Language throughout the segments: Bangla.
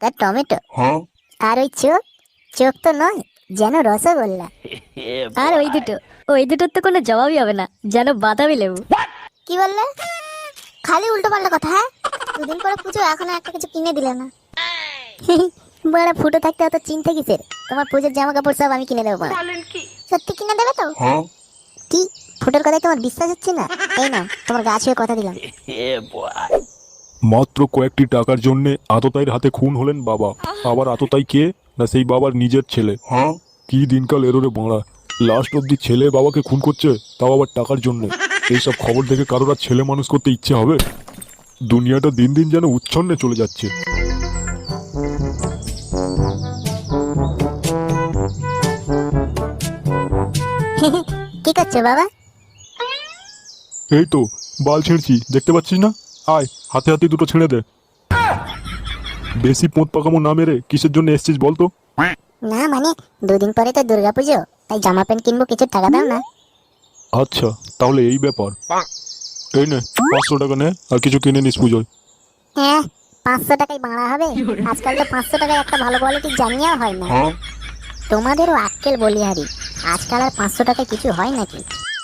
তার টমেটো। আর ওই চোখ চোখ তো নয় যেন রসগোল্লা। আর ওই দুটো ওই দুটোর তো কোনো জবাবই হবে না যেন বাদামি লেবু। কি বললে? খালি উল্টো পাল্টা কথা হ্যাঁ? দুদিন পরে পুজো এখনও একটা কিছু কিনে দিলে না। বড় ফুটো থাকতে অত চিন্তা কিসের তোমার পুজোর জামা কাপড় সব আমি কিনে দেবো। সত্যি কিনে দেবে তো? কি ফুটোর কথায় তোমার বিশ্বাস হচ্ছে না? এই না তোমার গাছ হয়ে কথা দিলাম। মাত্র কয়েকটি টাকার জন্য আততাইয়ের হাতে খুন হলেন বাবা। আবার আততাই কে? না সেই বাবার নিজের ছেলে। কি দিনকাল এরোরে বাঁড়া। লাস্ট অব্দি ছেলে বাবাকে খুন করছে তাও আবার টাকার জন্য। এইসব খবর দেখে কারোর আর ছেলে মানুষ করতে ইচ্ছে হবে? দুনিয়াটা দিন দিন যেন উচ্ছন্নে চলে যাচ্ছে। কি করছ বাবা? এই তো বাল ছেড়ছি। দেখতে পাচ্ছিস না? আয় হাতে হাতে দুটো ছেড়ে দে। বেশি পোঁত পাকামো না মেরে কিসের জন্য এসছিস বলতো না মানে দুদিন পরে তো তাই জামা প্যান্ট কিনবো কিছু টাকা দাও না। আচ্ছা তাহলে এই ব্যাপার। এই নে পাঁচশো টাকা নে আর কিছু কিনে নিস পুজোয়। হ্যাঁ পাঁচশো টাকায় বাড়া হবে। আজকাল তো পাঁচশো টাকায় একটা ভালো কোয়ালিটির জানিয়াও হয় না। তোমাদেরও আক্কেল বলি হারি আজকাল আর পাঁচশো টাকায় কিছু হয় নাকি?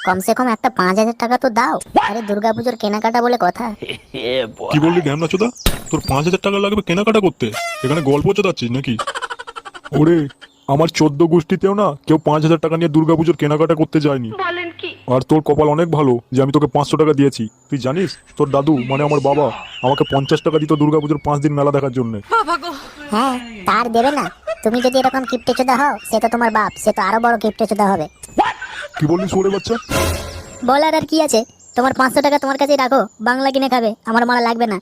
কমসে কম একটা পাঁচ হাজার টাকা তো দাও। আরে দুর্গাপুজোর কেনাকাটা বলে কথা। কি বললি ঢ্যামনা চোদা তোর পাঁচ হাজার টাকা লাগবে কেনাকাটা করতে। এখানে গল্প চোদাচ্ছিস নাকি? ওরে আমার চোদ্দ গোষ্ঠীতেও না কেউ পাঁচ হাজার টাকা নিয়ে দুর্গাপুজোর কেনাকাটা করতে যায়নি। আর তোর কপাল অনেক ভালো যে আমি তোকে পাঁচশো টাকা দিয়েছি। তুই জানিস তোর দাদু মানে আমার বাবা আমাকে পঞ্চাশ টাকা দিত দুর্গাপুজোর পাঁচ দিন মেলা দেখার জন্য। হ্যাঁ তার দেবে না। তুমি যদি এরকম কিপটে চোদা হও সে তো তোমার বাপ সে তো আরও বড় কিপটে চোদা হবে। কি বললি সরে বাচ্চা? বলার আর কি আছে? তোমার পাঁচশো টাকা তোমার কাছেই রাখো বাংলা কিনে খাবে আমার মারা লাগবে না।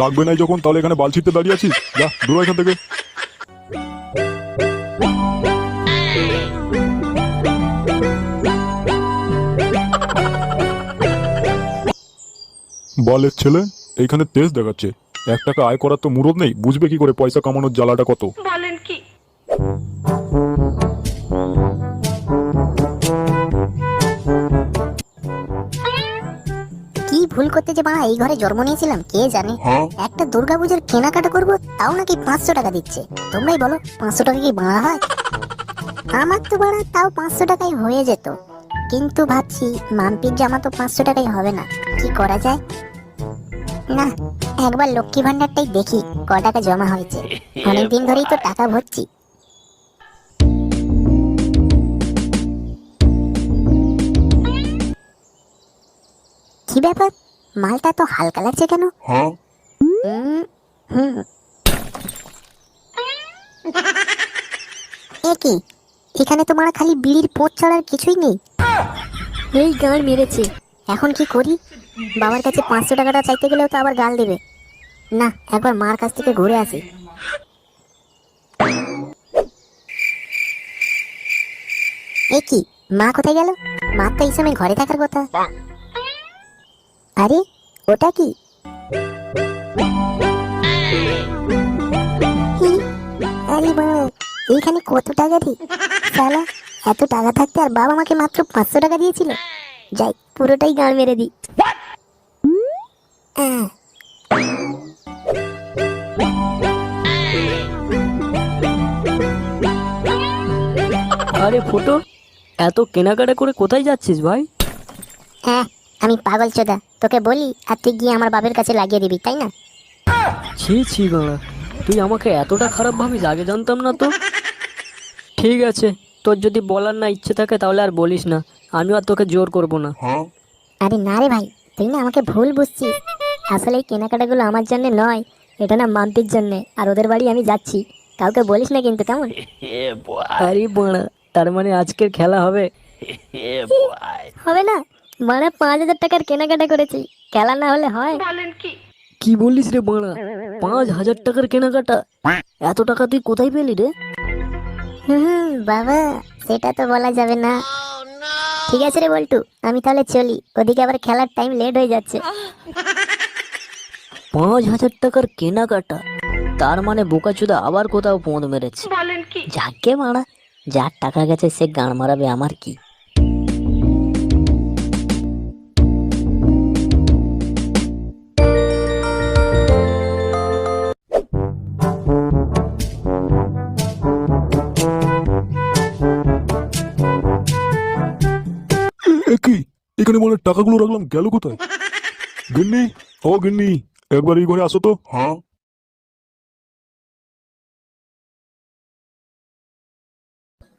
লাগবে না যখন তাহলে এখানে বালছিতে দাঁড়িয়ে আছিস? যা দূর এখান থেকে। বলের ছেলে এইখানে তেজ দেখাচ্ছে। এক টাকা আয় করার তো মুরদ নেই বুঝবে কি করে পয়সা কামানোর জ্বালাটা কত? ভুল করতে যে বাড়া এই ঘরে জন্ম নিয়েছিলাম কে জানে? একটা দুর্গাপুজোর কেনাকাটা করব তাও নাকি পাঁচশো টাকা দিচ্ছে। তোমরাই বলো পাঁচশো টাকা কি বাড়া হয়? আমার তো বাড়া তাও পাঁচশো টাকায় হয়ে যেত। কিন্তু ভাবছি মাম্পির জামা তো পাঁচশো টাকায় হবে না কি করা যায়? না একবার লক্ষ্মী ভান্ডারটাই দেখি ক টাকা জমা হয়েছে। অনেকদিন ধরেই তো টাকা ভরছি। কি ব্যাপার? মালটা তো হালকা লাগছে কেন? হুম, হুম। এ কি? এখানে তোমার খালি বিড়ির পোঁত ছাড়ার কিছুই নেই। এই গান মেরেছে। এখন কি করি? বাবার কাছে পাঁচশো টাকাটা চাইতে গেলেও তো আবার গাল দেবে। না একবার মার কাছ থেকে ঘুরে আসি। এ কি? মা কোথায় গেল? মা তো এই সময় ঘরে থাকার কথা। আরে ওটা কি? আরে বাবা এইখানে কত টাকা দি সালা এত টাকা থাকতে আর বাবা আমাকে মাত্র পাঁচশো টাকা দিয়েছিল। যাই পুরোটাই গান মেরে দিই। আরে ফটো এত কেনাকাটা করে কোথায় যাচ্ছিস ভাই? হ্যাঁ আমি পাগল চোদা। তোকে বলি আর তুই গিয়ে আমার বাপের কাছে লাগিয়ে দিবি তাই না? ছি ছি বাড়া তুই আমাকে এতটা খারাপ ভাবিস আগে জানতাম না তো। ঠিক আছে তোর যদি বলার না ইচ্ছে থাকে তাহলে আর বলিস না। আমিও আর তোকে জোর করব না। আরে না রে ভাই তুই না আমাকে ভুল বুঝছিস। আসলে এই কেনাকাটাগুলো আমার জন্য নয় এটা না মাম্পির জন্য আর ওদের বাড়ি আমি যাচ্ছি। কাউকে বলিস না কিন্তু কেমন? আরে বাড়া তার মানে আজকের খেলা হবে? হবে না। মানে পাঁচ হাজার টাকার কেনাকাটা করেছি। খেলা না হলে হয়। কি? বলিস রে বাড়া? পাঁচ হাজার টাকার কেনাকাটা। এত টাকা তুই কোথায় পেলি রে? হুম বাবা সেটা তো বলা যাবে না। ঠিক আছে রে বল্টু আমি তাহলে চলি। ওদিকে আবার খেলার টাইম লেট হয়ে যাচ্ছে। পাঁচ হাজার টাকার কেনাকাটা। তার মানে বোকাচুদা আবার কোথাও পোঁদ মেরেছে। যাকে মারা যার টাকা গেছে সে গান মারাবে আমার কি? এখানে মনে টাকাগুলো রাখলাম গেল কোথায়? গিন্নি ও গিন্নি একবার এই ঘরে আসো তো। হ্যাঁ।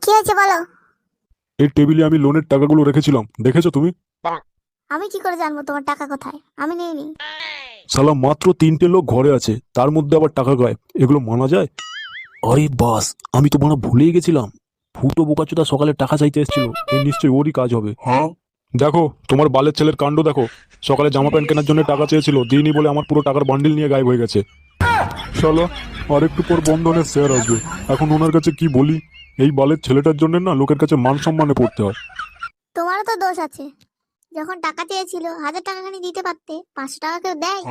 কি হয়েছে বলো? এই টেবিলে আমি লোনের টাকাগুলো রেখেছিলাম দেখেছ তুমি? আমি কি করে জানব তোমার টাকা কোথায়? আমি নেইনি। সালা মাত্র তিনটে লোক ঘরে আছে তার মধ্যে আবার টাকা গায়েব এগুলো মানা যায়? আরে বাস আমি তো মনে ভুলেই গেছিলাম। ফুটো বোকাচোদা সকালে টাকা চাইতে এসেছিল এই নিশ্চয়ই ওরই কাজ হবে। হ্যাঁ। দেখো তোমার বালের ছেলের কাণ্ড দেখো। সকালে জামা প্যান্ট কেনার জন্য টাকা চেয়েছিল দিইনি বলে আমার পুরো টাকার বান্ডিল নিয়ে গায়েব হয়ে গেছে। চলো আর একটু পর বন্ধনের শেয়ার আসবে। এখন ওনার কাছে কি বলি? এই বালের ছেলেটার জন্য না লোকের কাছে মান সম্মানে পড়তে হয়। তোমারও তো দোষ আছে। যখন টাকা চেয়েছিল হাজার টাকা খানি দিতে পারতে পাঁচশো টাকা কেউ দেয়?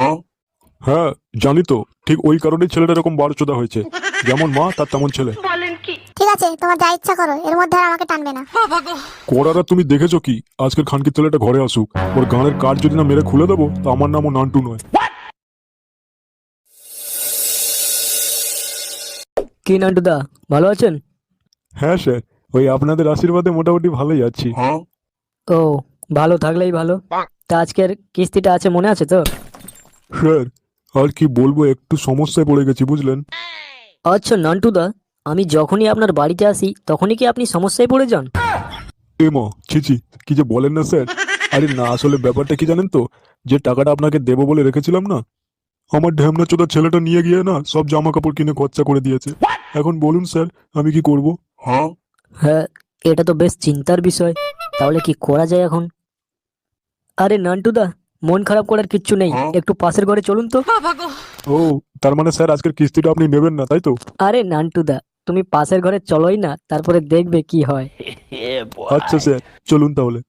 হ্যাঁ জানি তো ঠিক ওই কারণেই ছেলেটা এরকম বারোচোদা হয়েছে। যেমন মা তার তেমন ছেলে। ঠিক আছে তোমার যা ইচ্ছা করো এর মধ্যে আর আমাকে টানবে না। কোরারা তুমি দেখেছ কি? আজকের খানকির ছেলেটা ঘরে আসুক। ওর গানের কার্ড যদি না মেরে খুলে দেবো তো আমার নামও নান্টু নয়। কি নান্টুদা ভালো আছেন? হ্যাঁ স্যার। ওই আপনাদের আশীর্বাদে মোটামুটি ভালোই আছি। ও ভালো থাকলেই ভালো। তা আজকের কিস্তিটা আছে মনে আছে তো স্যার আর কি বলব একটু সমস্যায় পড়ে গেছি বুঝলেন? আচ্ছা নান্টুদা আমি যখনই আপনার বাড়িতে আসি তখনই কি আপনি সমস্যায় পড়ে যান? এ মা ছিছি কি যে বলেন না স্যার। আরে না আসলে ব্যাপারটা কি জানেন তো? যে টাকাটা আপনাকে দেবো বলে রেখেছিলাম না? আমার ঢ্যামনা চোদা ছেলেটা নিয়ে গিয়ে না সব জামা কাপড় কিনে খরচা করে দিয়েছে। এখন বলুন স্যার আমি কি করব? হ্যাঁ। হ্যাঁ এটা তো বেশ চিন্তার বিষয়। তাহলে কি করা যায় এখন? আরে নান্টুদা মন খারাপ করার কিচ্ছু নেই। একটু পাশের ঘরে চলুন তো। ও তার মানে স্যার আজকের কিস্তিটা আপনি নেবেন না তাই তো? আরে নান্টুদা তুমি পাশের ঘরে চলোই না তারপরে দেখবে কি হয়। আচ্ছা স্যার চলুন তাহলে।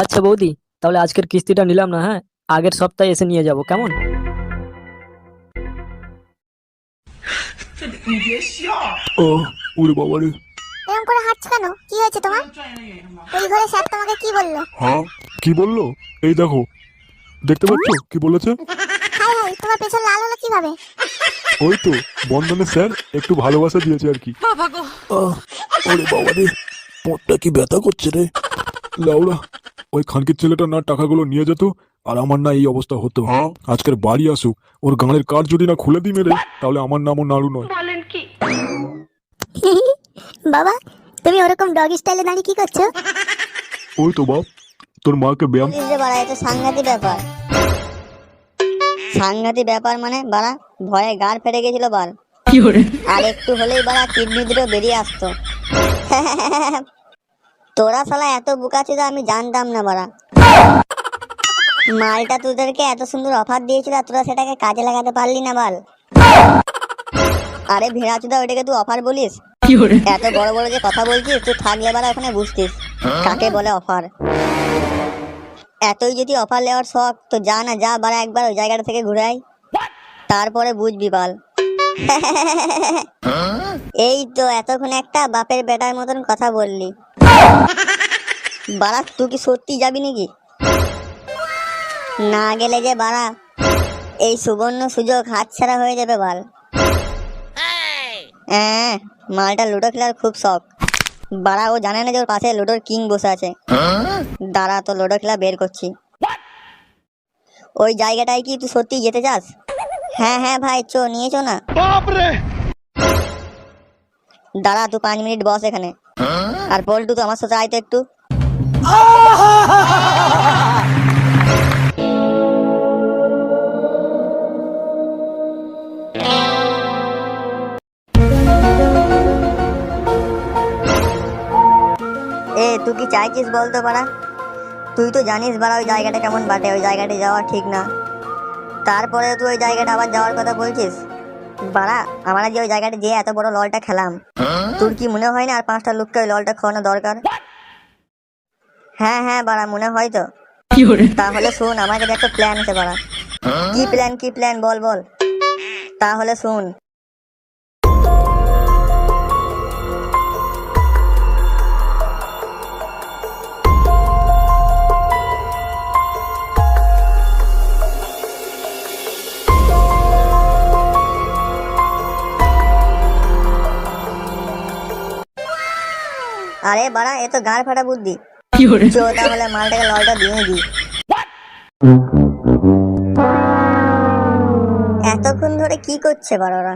আচ্ছা বৌদি তাহলে আজকের কিস্তিটা নিলাম না হ্যাঁ? আগের সপ্তাহে এসে নিয়ে যাব কেমন? ও ওরে বাবা রে। এরকম করে হাঁটছো কেন? কি হয়েছে তোমার? ওই ঘরে স্যার তোমাকে কি বলল? হ্যাঁ? কি বলল? এই দেখো দেখতে পাচ্ছ কি বলেছে? হাই হাই তোমার পেছন লাল হলো কীভাবে? ওই তো বন্ধনের স্যার একটু ভালোবাসা দিয়েছে আর কি। আহ, ওরে বাবা রে পোঁটটা কি ব্যথা করছে রে? লাউড়া ওই খানকির ছেলেটা না টাকাগুলো নিয়ে যেত আর আমার না এই অবস্থা হতো। আজকের বাড়ি আসুক ওর গানের কার্ড যদি না খুলে দিই মেরে তাহলে আমার নামও নাড়ু নয়। বাবা তুমি ওরকম ডগ স্টাইলে দাঁড়িয়ে কি করছ? ওই তো বাপ তোর মাকে ব্যায়াম বুঝতে পারা এটা সাংঘাতিক ব্যাপার। সাংঘাতিক ব্যাপার মানে বাড়া ভয়ে গাড় ফেটে গেছিল বাল। আর একটু হলেই বাড়া কিডনি দুটো বেরিয়ে আসতো। তোরা শালা এত বোকা ছিল আমি জানতাম না বাড়া। মালটা তোদেরকে এত সুন্দর অফার দিয়েছিল আর তোরা সেটাকে কাজে লাগাতে পারলি না বাল। আরে ভেড়াচুদা ওইটাকে তুই অফার বলিস? এত বড় বড় যে কথা বলছিস তুই থাকলে বাড়া ওখানে বুঝতিস। কাকে বলে অফার এতই যদি অফার নেওয়ার শখ তো যা না যা বাড়া একবার ওই জায়গাটা থেকে ঘুরে আয়। তারপরে বুঝবি বাল। এই তো এতক্ষণ একটা বাপের বেটার মতন কথা বললি। বাড়া তুই কি সত্যি যাবি নাকি? না গেলে যে বাড়া এই সুবর্ণ সুযোগ হাতছাড়া হয়ে যাবে বাল। হ্যাঁ মালটা লুডো খেলার খুব শখ। বাড়া ও জানে না যে ওর পাশে লুডোর কিং বসে আছে। দাঁড়া তো লুডো খেলা বের করছি। ওই জায়গাটায় কি তুই সত্যি যেতে চাস? হ্যাঁ হ্যাঁ ভাই চো নিয়েছো না। দাঁড়া তুই পাঁচ মিনিট বস এখানে। আর পল্টু তো আমার সাথে আয় তো একটু। চাইছিস বলতো পারা তুই তো জানিস বাড়া ওই জায়গাটা কেমন বাটে ওই জায়গাটা যাওয়া ঠিক না। তারপরে তুই ওই জায়গাটা আবার যাওয়ার কথা বলছিস? বাড়া আমরা যে ওই জায়গাটা যেয়ে এত বড় ললটা খেলাম। তোর কি মনে হয় না আর পাঁচটা লোককে ওই ললটা খাওয়ানো দরকার? হ্যাঁ হ্যাঁ বাড়া মনে হয় তো। তাহলে শোন আমার কাছে একটা প্ল্যান আছে বাড়া। কি প্ল্যান কি প্ল্যান বল বল। তাহলে শোন। আরে বাড়া এ তো গাঁড় ফাটা বুদ্ধি। চো তাহলে মালটাকে ললটা দিয়ে দিই। এতক্ষণ ধরে কি করছে বাড়ারা?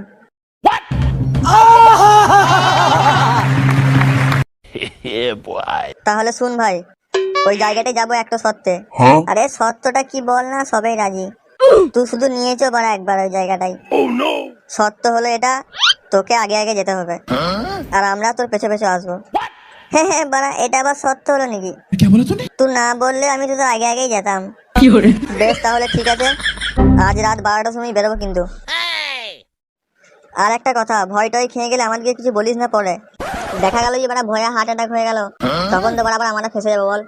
তাহলে শুন ভাই ওই জায়গাটায় যাব একটা সত্ত্বে আরে সত্যটা কি বল না সবাই রাজি। তুই শুধু নিয়েছো বাড়া একবার ওই জায়গাটাই সত্য হলো এটা তোকে আগে আগে যেতে হবে। আর আমরা তোর পেছনে পেছনে আসব। হ্যাঁ হ্যাঁ বাড়া এটা আবার সত্য হলো নাকি? তুই না। বললে আমি তো তোর আগে আগেই যেতাম। বেশ তাহলে ঠিক আছে। আজ রাত বারোটার সময় বেরোবো কিন্তু। আর একটা কথা ভয় টয় খেয়ে গেলে আমাদেরকে কিছু বলিস না পরে। দেখা গেল যে মানে ভয়ে হার্ট অ্যাটাক হয়ে গেল। তখন তো বারবার আবার আমরা ফেসে যাব বল।